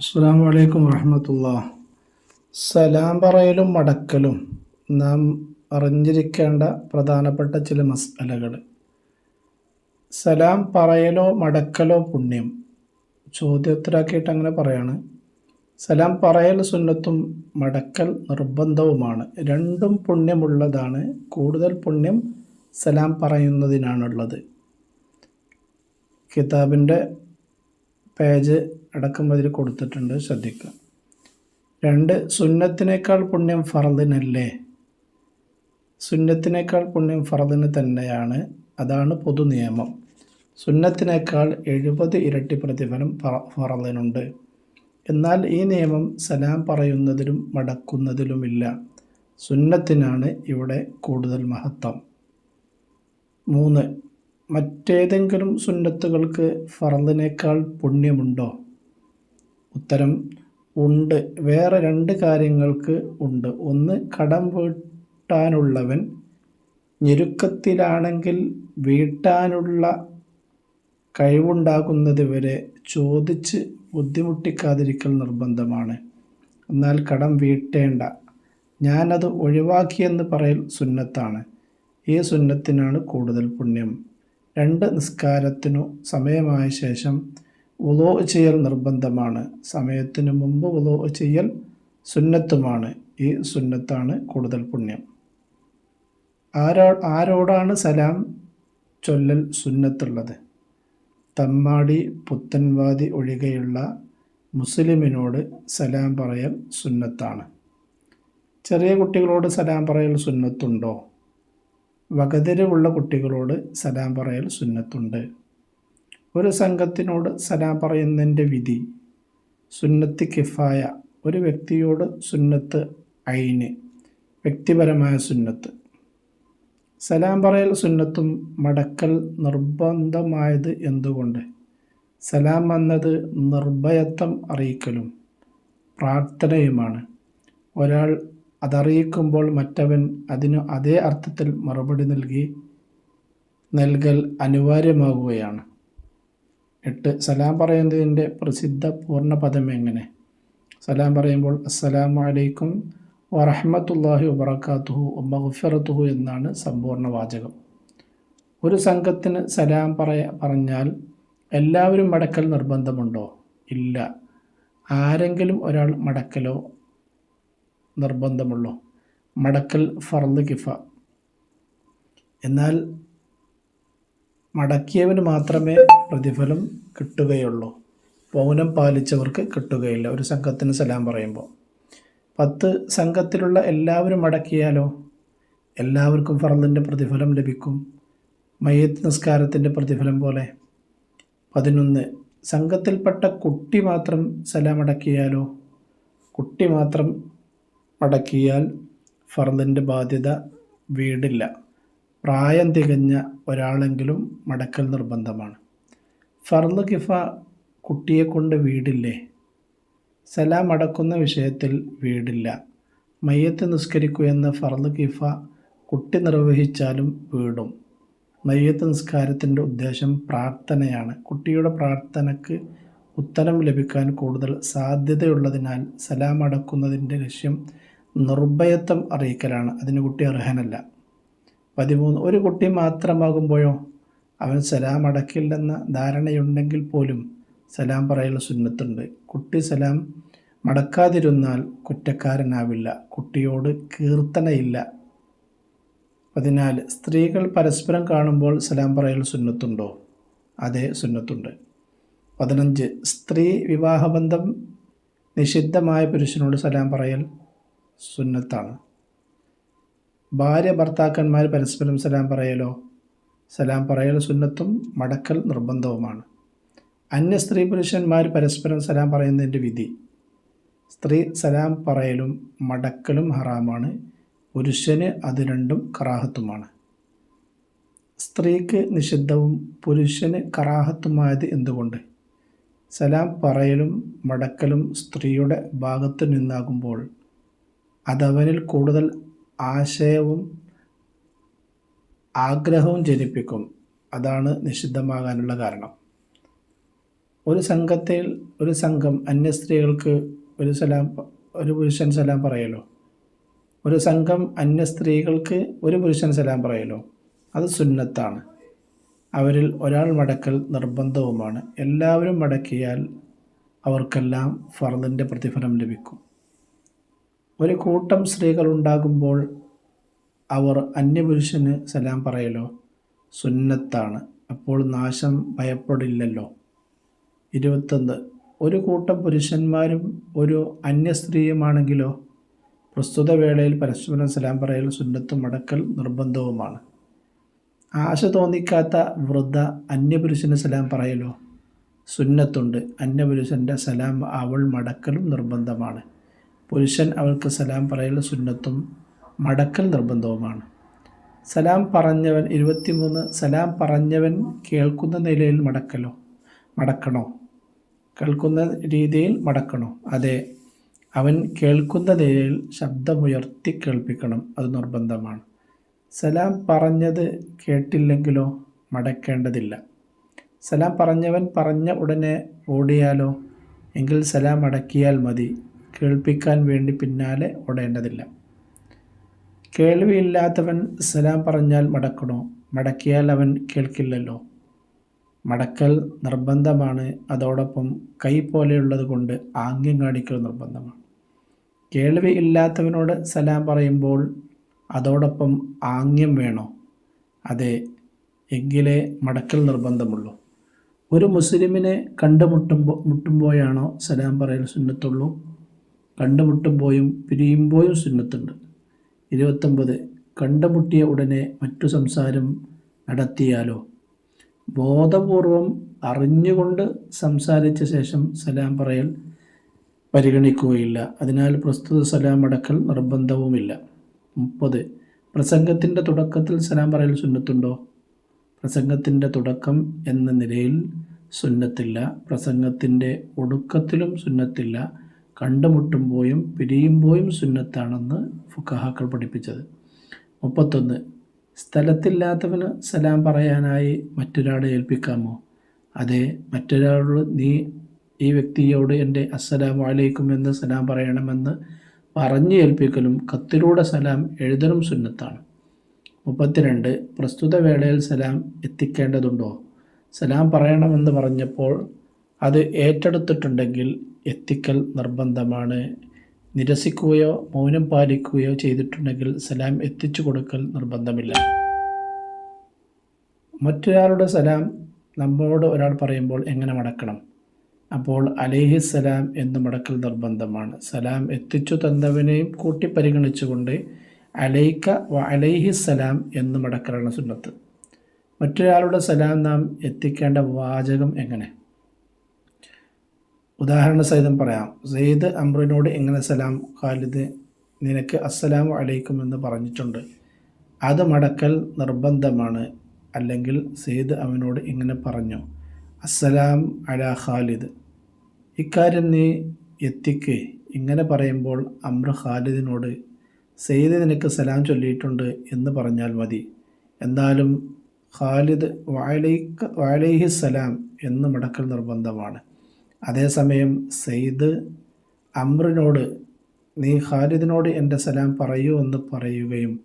അസ്സാം വലൈക്കും വറഹമത്തുള്ള. സലാം പറയലും മടക്കലും നാം അറിഞ്ഞിരിക്കേണ്ട പ്രധാനപ്പെട്ട ചില മസാലകൾ സലാം പറയലോ മടക്കലോ പുണ്യം. ചോദ്യോത്തരാക്കിയിട്ട് അങ്ങനെ പറയാണ്. സലാം പറയൽ സുന്നത്തും മടക്കൽ നിർബന്ധവുമാണ്. രണ്ടും പുണ്യമുള്ളതാണ്. കൂടുതൽ പുണ്യം സലാം പറയുന്നതിനാണുള്ളത്. കിതാബിന്റെ പേജ് അടക്കം അതിൽ കൊടുത്തിട്ടുണ്ട് ശ്രദ്ധിക്കുക. രണ്ട് സുന്നത്തിനേക്കാൾ പുണ്യം ഫറദിനല്ലേ? സുന്നത്തിനേക്കാൾ പുണ്യം ഫറദിന് തന്നെയാണ് അതാണ് പൊതു നിയമം. സുന്നത്തിനേക്കാൾ എഴുപത് ഇരട്ടി പ്രതിഫലം ഫറദിനുണ്ട്. എന്നാൽ ഈ നിയമം സലാം പറയുന്നതിലും മടക്കുന്നതിലുമില്ല. സുന്നത്തിനാണ് ഇവിടെ കൂടുതൽ മഹത്വം. മൂന്ന് മറ്റേതെങ്കിലും സുന്നത്തുകൾക്ക് ഫറദിനേക്കാൾ പുണ്യമുണ്ടോ? ഉത്തരം ഉണ്ട്. വേറെ രണ്ട് കാര്യങ്ങൾക്ക് ഉണ്ട്. ഒന്ന് കടം വീട്ടാനുള്ളവൻ ഞെരുക്കത്തിലാണെങ്കിൽ വീട്ടാനുള്ള കഴിവുണ്ടാകുന്നത് വരെ ചോദിച്ച് ബുദ്ധിമുട്ടിക്കാതിരിക്കൽ നിർബന്ധമാണ്. എന്നാൽ കടം വീട്ടേണ്ട. ഞാനത് ഒഴിവാക്കിയെന്ന് പറയൽ സുന്നത്താണ്. ഈ സുന്നത്തിനാണ് കൂടുതൽ പുണ്യം. രണ്ട് നിസ്കാരത്തിനു സമയമായ ശേഷം ഉലോ ചെയ്യൽ നിർബന്ധമാണ്. സമയത്തിനു മുമ്പ് ഉലോ ചെയ്യൽ സുന്നത്തുമാണ്. ഈ സുന്നത്താണ് കൂടുതൽ പുണ്യം. ആരോ ആരോടാണ് സലാം ചൊല്ലൽ സുന്നത്തുള്ളത്? തമ്മാടി പുത്തൻവാദി ഒഴികെയുള്ള മുസ്ലിമിനോട് സലാം പറയൽ സുന്നത്താണ്. ചെറിയ കുട്ടികളോട് സലാം പറയൽ സുന്നത്തുണ്ടോ? വകതിരിവുള്ള കുട്ടികളോട് സലാം പറയൽ സുന്നത്തുണ്ട്. ഒരു സംഘത്തിനോട് സലാം പറയുന്നതിന്റെ വിധി സുന്നത്ത് കിഫായ ഒരു വ്യക്തിയോട് സുന്നത്ത് ഐന് വ്യക്തിപരമായ സുന്നത്ത്. സലാം പറയൽ സുന്നത്തും മടക്കൽ നിർബന്ധമായത് എന്തുകൊണ്ട്? സലാം വന്നത് നിർഭയത്വം അറിയിക്കലും പ്രാർത്ഥനയുമാണ്. ഒരാൾ അതറിയിക്കുമ്പോൾ മറ്റവൻ അതിനു അതേ അർത്ഥത്തിൽ മറുപടി നൽകി നൽകൽ അനിവാര്യമാകുകയാണ്. എട്ട് സലാം പറയുന്നതിന്റെ പ്രസിദ്ധ പൂർണ പദം എങ്ങനെ? സലാം പറയുമ്പോൾ അസ്സലാമു അലൈക്കും വറഹമത്തല്ലാഹി വബർക്കാത്തുഹു മഹഫിറത്തുഹു എന്നാണ് സമ്പൂർണ വാചകം. ഒരു സംഘത്തിന് സലാം പറയ പറഞ്ഞാൽ എല്ലാവരും മടക്കൽ നിർബന്ധമുണ്ടോ? ഇല്ല. ആരെങ്കിലും ഒരാൾ മടക്കലോ നിർബന്ധമുള്ളോ. മടക്കൽ ഫർദ് കിഫ. എന്നാൽ മടക്കിയവന് മാത്രമേ പ്രതിഫലം കിട്ടുകയുള്ളൂ. മൗനം പാലിച്ചവർക്ക് കിട്ടുകയില്ല. ഒരു സംഘത്തിന് സലാം പറയുമ്പോൾ. പത്ത് സംഘത്തിലുള്ള എല്ലാവരും മടക്കിയാലോ? എല്ലാവർക്കും ഫറലിന്റെ പ്രതിഫലം ലഭിക്കും. മയ്യത്ത് നിസ്കാരത്തിന്റെ പ്രതിഫലം പോലെ. പതിനൊന്ന് സംഘത്തിൽപ്പെട്ട കുട്ടി മാത്രം സലാം അടക്കിയാലോ? കുട്ടി മാത്രം മടക്കിയാൽ ഫർദിന്റെ ബാധ്യത വീടില്ല. പ്രായം തികഞ്ഞ ഒരാളെങ്കിലും മടക്കൽ നിർബന്ധമാണ്. ഫർദ് കിഫ കുട്ടിയെ കൊണ്ട് വീടില്ലേ? സലാം അടക്കുന്ന വിഷയത്തിൽ വീടില്ല. മയ്യത്ത് നിസ്കരിക്കൂ എന്ന് ഫർദ് കിഫ കുട്ടി നിർവഹിച്ചാലും വീടും. മയ്യത്ത് നിസ്കാരത്തിന്റെ ഉദ്ദേശം പ്രാർത്ഥനയാണ്. കുട്ടിയുടെ പ്രാർത്ഥനയ്ക്ക് ഉത്തരം ലഭിക്കാൻ കൂടുതൽ സാധ്യതയുള്ളതിനാൽ സലാം അടക്കുന്നതിന്റെ ലക്ഷ്യം നിർഭയത്വം അറിയിക്കലാണ്. അതിന് കുട്ടി അർഹനല്ല. പതിമൂന്ന് ഒരു കുട്ടി മാത്രമാകുമ്പോഴോ അവൻ സലാം അടക്കില്ലെന്ന ധാരണയുണ്ടെങ്കിൽ പോലും സലാം പറയൽ സുന്നത്തുണ്ട്. കുട്ടി സലാം മടക്കാതിരുന്നാൽ കുറ്റക്കാരനാവില്ല. കുട്ടിയോട് കീർത്തനയില്ല. പതിനാല് സ്ത്രീകൾ പരസ്പരം കാണുമ്പോൾ സലാം പറയൽ സുന്നത്തുണ്ടോ? അതെ സുന്നത്തുണ്ട്. പതിനഞ്ച് സ്ത്രീ വിവാഹബന്ധം നിഷിദ്ധമായ പുരുഷനോട് സലാം പറയൽ സുന്നത്താണ്. ഭാര്യ ഭർത്താക്കന്മാർ പരസ്പരം സലാം പറയലോ? സലാം പറയൽ സുന്നത്തും മടക്കൽ നിർബന്ധവുമാണ്. അന്യ സ്ത്രീ പുരുഷന്മാർ പരസ്പരം സലാം പറയുന്നതിന്റെ വിധി. സ്ത്രീ സലാം പറയലും മടക്കലും ഹറാമാണ്. പുരുഷന് അത് രണ്ടും കറാഹത്തുമാണ്. സ്ത്രീക്ക് നിഷിദ്ധവും പുരുഷന് കറാഹത്തുമായത് എന്തുകൊണ്ട്? സലാം പറയലും മടക്കലും സ്ത്രീയുടെ ഭാഗത്തു നിന്നാകുമ്പോൾ അതവനിൽ കൂടുതൽ ആശയവും ആഗ്രഹവും ജനിപ്പിക്കും. അതാണ് നിഷിദ്ധമാകാനുള്ള കാരണം. ഒരു സംഘത്തിൽ ഒരു സംഘം അന്യ സ്ത്രീകൾക്ക് ഒരു സലാം ഒരു പുരുഷൻ സലാം പറയലോ? ഒരു സംഘം അന്യ സ്ത്രീകൾക്ക് ഒരു പുരുഷൻ സലാം പറയലോ? അത് സുന്നത്താണ്. അവരിൽ ഒരാൾ മടക്കൽ നിർബന്ധവുമാണ്. എല്ലാവരും മടക്കിയാൽ അവർക്കെല്ലാം ഫർദിന്റെ പ്രതിഫലം ലഭിക്കും. ഒരു കൂട്ടം സ്ത്രീകൾ ഉണ്ടാകുമ്പോൾ അവർ അന്യപുരുഷന് സലാം പറയലോ? സുന്നത്താണ്. അപ്പോൾ നാശം ഭയപ്പെടില്ലല്ലോ. ഇരുപത്തൊന്ന്. ഒരു കൂട്ടം പുരുഷന്മാരും ഒരു അന്യ സ്ത്രീയുമാണെങ്കിലോ? പ്രസ്തുത വേളയിൽ പരസ്പരം സലാം പറയൽ സുന്നത്തും മടക്കൽ നിർബന്ധവുമാണ്. ആശ തോന്നിക്കാത്ത വൃദ്ധ അന്യപുരുഷന് സലാം പറയലോ? സുന്നത്തുണ്ട്. അന്യപുരുഷന്റെ സലാം അവൾ മടക്കലും നിർബന്ധമാണ്. പുരുഷൻ അവൾക്ക് സലാം പറയൽ സുന്നത്തും മടക്കൽ നിർബന്ധവുമാണ്. സലാം പറഞ്ഞവൻ ഇരുപത്തിമൂന്ന് സലാം പറഞ്ഞവൻ കേൾക്കുന്ന നിലയിൽ മടക്കലോ? മടക്കണോ? കേൾക്കുന്ന രീതിയിൽ മടക്കണോ? അതെ അവൻ കേൾക്കുന്ന നിലയിൽ ശബ്ദമുയർത്തി കേൾപ്പിക്കണം അത് നിർബന്ധമാണ്. സലാം പറഞ്ഞത് കേട്ടില്ലെങ്കിലോ? മടക്കേണ്ടതില്ല. സലാം പറഞ്ഞവൻ പറഞ്ഞ ഉടനെ ഓടിയാലോ? എങ്കിൽ സലാം അടക്കിയാൽ മതി. കേൾപ്പിക്കാൻ വേണ്ടി പിന്നാലെ ഓടേണ്ടതില്ല. കേൾവിയില്ലാത്തവൻ സലാം പറഞ്ഞാൽ മടക്കണോ? മടക്കിയാൽ അവൻ കേൾക്കില്ലല്ലോ. മടക്കൽ നിർബന്ധമാണ്. അതോടൊപ്പം കൈ പോലെയുള്ളത് കൊണ്ട് ആംഗ്യം കാണിക്കൽ നിർബന്ധമാണ്. കേൾവി ഇല്ലാത്തവനോട് സലാം പറയുമ്പോൾ അതോടൊപ്പം ആംഗ്യം വേണോ? അതെ എങ്കിലേ മടക്കൽ നിർബന്ധമുള്ളൂ. ഒരു മുസ്ലിമിനെ കണ്ടുമുട്ടുമ്പോൾ മുട്ടുമ്പോഴാണോ സലാം പറയൽ സുന്നത്തുള്ളൂ? കണ്ടുമുട്ടുമ്പോഴും പിരിയുമ്പോഴും സുന്നത്തുണ്ട്. ഇരുപത്തൊമ്പത് കണ്ടുമുട്ടിയ ഉടനെ മറ്റു സംസാരം നടത്തിയാലോ? ബോധപൂർവം അറിഞ്ഞുകൊണ്ട് സംസാരിച്ച ശേഷം സലാം പറയൽ പരിഗണിക്കുകയില്ല. അതിനാൽ പ്രസ്തുത സലാം അടക്കൽ നിർബന്ധവുമില്ല. മുപ്പത് പ്രസംഗത്തിന്റെ തുടക്കത്തിൽ സലാം പറയൽ സുന്നത്തുണ്ടോ? പ്രസംഗത്തിന്റെ തുടക്കം എന്ന നിലയിൽ സുന്നത്തില്ല. പ്രസംഗത്തിന്റെ ഒടുക്കത്തിലും സുന്നത്തില്ല. കണ്ടുമുട്ടുമ്പോഴും പിരിയുമ്പോഴും സുന്നത്താണെന്ന് ഫുക്കഹാക്കൾ പഠിപ്പിച്ചത്. മുപ്പത്തൊന്ന് സ്ഥലത്തില്ലാത്തവന് സലാം പറയാനായി മറ്റൊരാളെ ഏൽപ്പിക്കാമോ? അതെ മറ്റൊരാളോട് നീ ഈ വ്യക്തിയോട് എന്റെ അസ്സലാമു അലൈക്കും എന്ന് സലാം പറയണമെന്ന് പറഞ്ഞു ഏൽപ്പിക്കലും കത്തിലൂടെ സലാം എഴുതലും സുന്നത്താണ്. മുപ്പത്തിരണ്ട് പ്രസ്തുത വേളയിൽ സലാം എത്തിക്കേണ്ടതുണ്ടോ? സലാം പറയണമെന്ന് പറഞ്ഞപ്പോൾ അത് ഏറ്റെടുത്തിട്ടുണ്ടെങ്കിൽ എത്തിക്കൽ നിർബന്ധമാണ്. നിരസിക്കുകയോ മൗനം പാലിക്കുകയോ ചെയ്തിട്ടുണ്ടെങ്കിൽ സലാം എത്തിച്ചു കൊടുക്കൽ നിർബന്ധമില്ല. മറ്റൊരാളുടെ സലാം നമ്മളോട് ഒരാൾ പറയുമ്പോൾ എങ്ങനെ മടക്കണം? അപ്പോൾ അലേഹി സലാം എന്ന് മടക്കൽ നിർബന്ധമാണ്. സലാം എത്തിച്ചു തന്നവനെയും കൂട്ടി പരിഗണിച്ചുകൊണ്ട് അലൈക്ക വ അലൈഹി സലാം എന്ന് മടക്കലാണ് സുന്നത്ത്. മറ്റൊരാളുടെ സലാം നാം എത്തിക്കേണ്ട വാചകം എങ്ങനെ? ഉദാഹരണ സഹിതം പറയാം. സെയ്ദ് അമ്രനോട് എങ്ങനെ സലാം? ഖാലിദ് നിനക്ക് അസ്സലാമു അലൈക്കും എന്ന് പറഞ്ഞിട്ടുണ്ട്. അത് മടക്കൽ നിർബന്ധമാണ്. അല്ലെങ്കിൽ സെയ്ദ് അവനോട് ഇങ്ങനെ പറഞ്ഞു. അസ്സലാം അല ഖാലിദ്. ഇക്കാര്യം നീ എത്തിക്ക്. ഇങ്ങനെ പറയുമ്പോൾ അമ്ര ഖാലിദിനോട് സെയ്ദ് നിനക്ക് സലാം ചൊല്ലിയിട്ടുണ്ട് എന്ന് പറഞ്ഞാൽ മതി. എന്നാലും ഖാലിദ് വാലൈക്ക് വാലൈഹി സലാം എന്ന് മടക്കൽ നിർബന്ധമാണ്. അതേസമയം സെയ്ദ് അമ്രിനോട് നീ ഖാലിദിനോട് എന്റെ സലാം പറയൂ എന്ന് പറയുകയും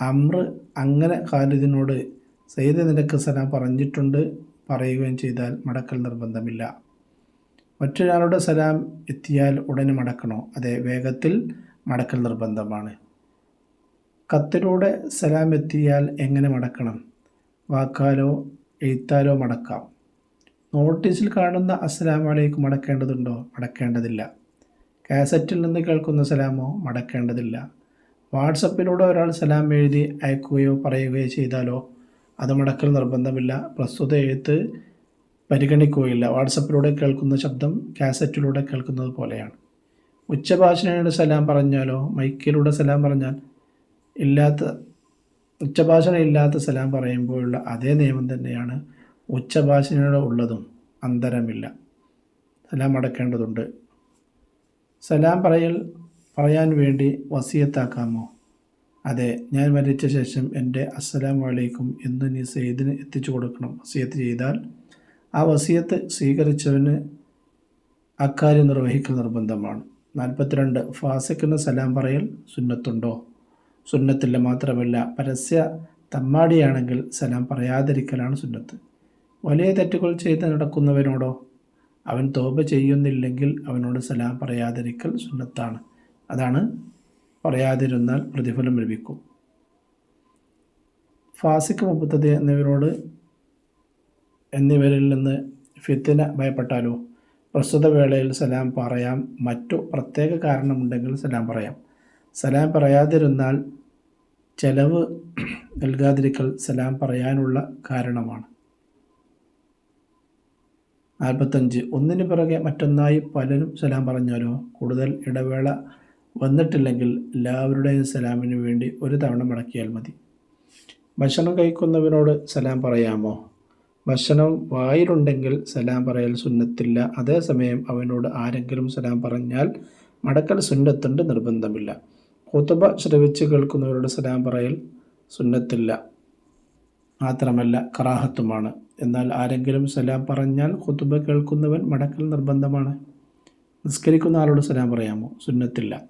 അമ്ര അങ്ങനെ ഖാലിദിനോട് സെയ്ദ് നിനക്ക് സലാം പറഞ്ഞിട്ടുണ്ട് പറയുകയും ചെയ്താൽ മടക്കൽ നിർബന്ധമില്ല. മറ്റൊരാളുടെ സലാം എത്തിയാൽ ഉടനെ മടക്കണോ? അതെ വേഗത്തിൽ മടക്കൽ നിർബന്ധമാണ്. കത്തിലൂടെ സലാം എത്തിയാൽ എങ്ങനെ മടക്കണം? വാക്കാലോ എഴുത്താലോ മടക്കാം. നോട്ടീസിൽ കാണുന്ന അസ്സലാം വലൈക്കും മടക്കേണ്ടതുണ്ടോ? മടക്കേണ്ടതില്ല. കാസറ്റിൽ നിന്ന് കേൾക്കുന്ന സലാമോ? മടക്കേണ്ടതില്ല. വാട്സപ്പിലൂടെ ഒരാൾ സലാം എഴുതി അയക്കുകയോ പറയുകയോ ചെയ്താലോ അത് മടക്കൽ നിർബന്ധമില്ല. പ്രസ്തുത എഴുത്ത് പരിഗണിക്കുകയില്ല. വാട്സപ്പിലൂടെ കേൾക്കുന്ന ശബ്ദം കാസറ്റിലൂടെ കേൾക്കുന്നത് പോലെയാണ്. ഉച്ചഭാഷണയുടെ സലാം പറഞ്ഞാലോ? മൈക്കിലൂടെ സലാം പറഞ്ഞാൽ ഇല്ലാത്ത ഉച്ചഭാഷണ ഇല്ലാത്ത സലാം പറയുമ്പോഴുള്ള അതേ നിയമം തന്നെയാണ് ഉച്ചഭാഷണയുടെ ഉള്ളതും അന്തരമില്ല. സലാം അടക്കേണ്ടതുണ്ട്. സലാം പറയൽ പറയാൻ വേണ്ടി വസിയത്താക്കാമോ? അതെ ഞാൻ മരിച്ച ശേഷം എന്റെ അസ്സലാം വലൈക്കും എന്ന് നീ സെയ്ദിന് എത്തിച്ചു കൊടുക്കണം. വസിയത്ത് ചെയ്താൽ ആ വസിയത്ത് സ്വീകരിച്ചവന് അക്കാര്യം നിർവഹിക്കൽ നിർബന്ധമാണ്. നാൽപ്പത്തിരണ്ട് ഫാസിക്കിന് സലാം പറയൽ സുന്നത്തുണ്ടോ? സുന്നത്തില്ല മാത്രമല്ല പരസ്യ തമ്മാടിയാണെങ്കിൽ സലാം പറയാതിരിക്കലാണ് സുന്നത്ത്. വലിയ തെറ്റുകൾ ചെയ്ത് നടക്കുന്നവനോടോ അവൻ തോപ ചെയ്യുന്നില്ലെങ്കിൽ അവനോട് സലാം പറയാതിരിക്കൽ സുന്നത്താണ്. അതാണ് പറയാതിരുന്നാൽ പ്രതിഫലം ലഭിക്കും. ഫാസിക് മുപ്പത്തത് എന്നിവരോട് എന്നിവരിൽ നിന്ന് ഫിത്തിന ഭയപ്പെട്ടാലോ? പ്രസ്തുത വേളയിൽ സലാം പറയാം. മറ്റു പ്രത്യേക കാരണമുണ്ടെങ്കിൽ സലാം പറയാം. സലാം പറയാതിരുന്നാൽ ചെലവ് നൽകാതിരിക്കൽ സലാം പറയാനുള്ള കാരണമാണ്. നാൽപ്പത്തഞ്ച് ഒന്നിന് പിറകെ മറ്റൊന്നായി പലരും സലാം പറഞ്ഞാലോ? കൂടുതൽ ഇടവേള വന്നിട്ടില്ലെങ്കിൽ എല്ലാവരുടെയും സലാമിന് വേണ്ടി ഒരു തവണ മടക്കിയാൽ മതി. ഭക്ഷണം കഴിക്കുന്നവരോട് സലാം പറയാമോ? ഭക്ഷണം വായിലുണ്ടെങ്കിൽ സലാം പറയൽ സുന്നത്തില്ല. അതേസമയം അവനോട് ആരെങ്കിലും സലാം പറഞ്ഞാൽ മടക്കൽ സുന്നത്തുണ്ട് നിർബന്ധമില്ല. കുത്തുബ ശ്രവിച്ച് കേൾക്കുന്നവരോട് സലാം പറയൽ സുന്നത്തില്ല. മാത്രമല്ല കറാഹത്തുമാണ്. എന്നാൽ ആരെങ്കിലും സലാം പറഞ്ഞാൽ കുത്തുബ കേൾക്കുന്നവൻ മടക്കൽ നിർബന്ധമാണ്. നിസ്കരിക്കുന്ന ആളോട് സലാം പറയാമോ? സുന്നത്തില്ല.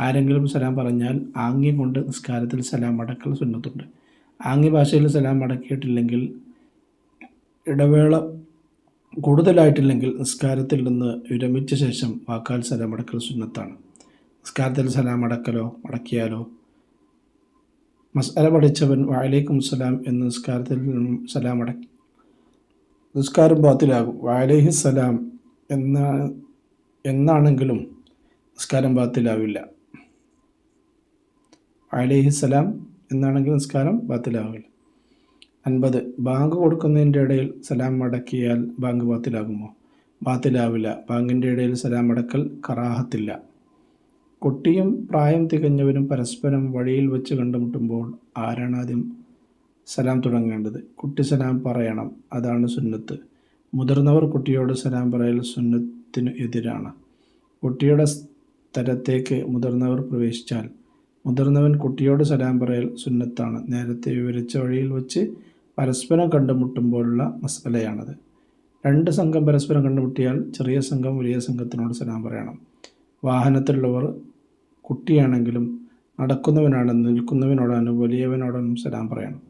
ആരെങ്കിലും സലാം പറഞ്ഞാൽ ആംഗ്യം കൊണ്ട് നിസ്കാരത്തിൽ സലാം മടക്കൽ സുന്നത്തുണ്ട്. ആംഗ്യ ഭാഷയിൽ സലാം മടക്കിയിട്ടില്ലെങ്കിൽ ഇടവേള കൂടുതലായിട്ടില്ലെങ്കിൽ നിസ്കാരത്തിൽ നിന്ന് വിരമിച്ച ശേഷം വാക്കാൽ സലാം മടക്കൽ സുന്നത്താണ്. നിസ്കാരത്തിൽ സലാം മടക്കലോ മടക്കിയാലോ മസാല പഠിച്ചവൻ വാലേക്കും സലാം എന്ന നിസ്കാരത്തിൽ നിന്നും സലാം അടക്കി നിസ്കാരം ബാത്തിലാകും. വാലേഹി സലാം എന്ന എന്നാണെങ്കിലും നിസ്കാരം ബാത്തിലാവില്ല. വാലേഹി സലാം എന്നാണെങ്കിൽ നിസ്കാരം ബാത്തിലാവില്ല. അൻപത് ബാങ്ക് കൊടുക്കുന്നതിന്റെ ഇടയിൽ സലാം അടക്കിയാൽ ബാങ്ക് ബാത്തിലാകുമോ? ബാത്തിലാവില്ല. ബാങ്കിന്റെ ഇടയിൽ സലാം അടക്കൽ കറാഹത്തില്ല. കുട്ടിയും പ്രായം തികഞ്ഞവരും പരസ്പരം വഴിയിൽ വെച്ച് കണ്ടുമുട്ടുമ്പോൾ ആരാണ് ആദ്യം സലാം തുടങ്ങേണ്ടത്? കുട്ടി സലാം പറയണം. അതാണ് സുന്നത്ത്. മുതിർന്നവർ കുട്ടിയോട് സലാം പറയൽ സുന്നത്തിന് എതിരാണ്. കുട്ടിയുടെ സ്ഥലത്തേക്ക് മുതിർന്നവർ പ്രവേശിച്ചാൽ മുതിർന്നവൻ കുട്ടിയോട് സലാം പറയൽ സുന്നത്താണ്. നേരത്തെ വിവരിച്ച വഴിയിൽ വെച്ച് പരസ്പരം കണ്ടുമുട്ടുമ്പോഴുള്ള മസലയാണത്. രണ്ട് സംഘം പരസ്പരം കണ്ടുമുട്ടിയാൽ ചെറിയ സംഘം വലിയ സംഘത്തിനോട് സലാം പറയണം. വാഹനത്തിലുള്ളവർ കുട്ടിയാണെങ്കിലും നടക്കുന്നവനാണ് നിൽക്കുന്നവനോടാണ് വലിയവനോടാനും സലാം പറയണം.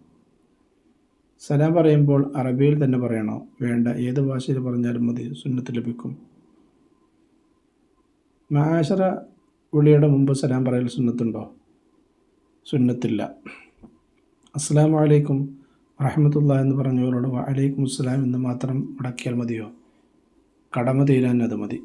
സലാം പറയുമ്പോൾ അറബിയിൽ തന്നെ പറയണോ? വേണ്ട. ഏത് ഭാഷയിൽ പറഞ്ഞാലും മതി. സുന്നത്ത് ലഭിക്കും. മാഷറ വിളിയുടെ മുമ്പ് സലാം പറയൽ സുന്നത്തുണ്ടോ? സുന്നത്തില്ല. അസ്സാം വലൈക്കും റഹമത്തുള്ള എന്ന് പറഞ്ഞവരോട് വലൈക്കും അസ്സലാം എന്ന് മാത്രം മുടക്കിയാൽ മതിയോ? കടമ തീരാൻ അത് മതി.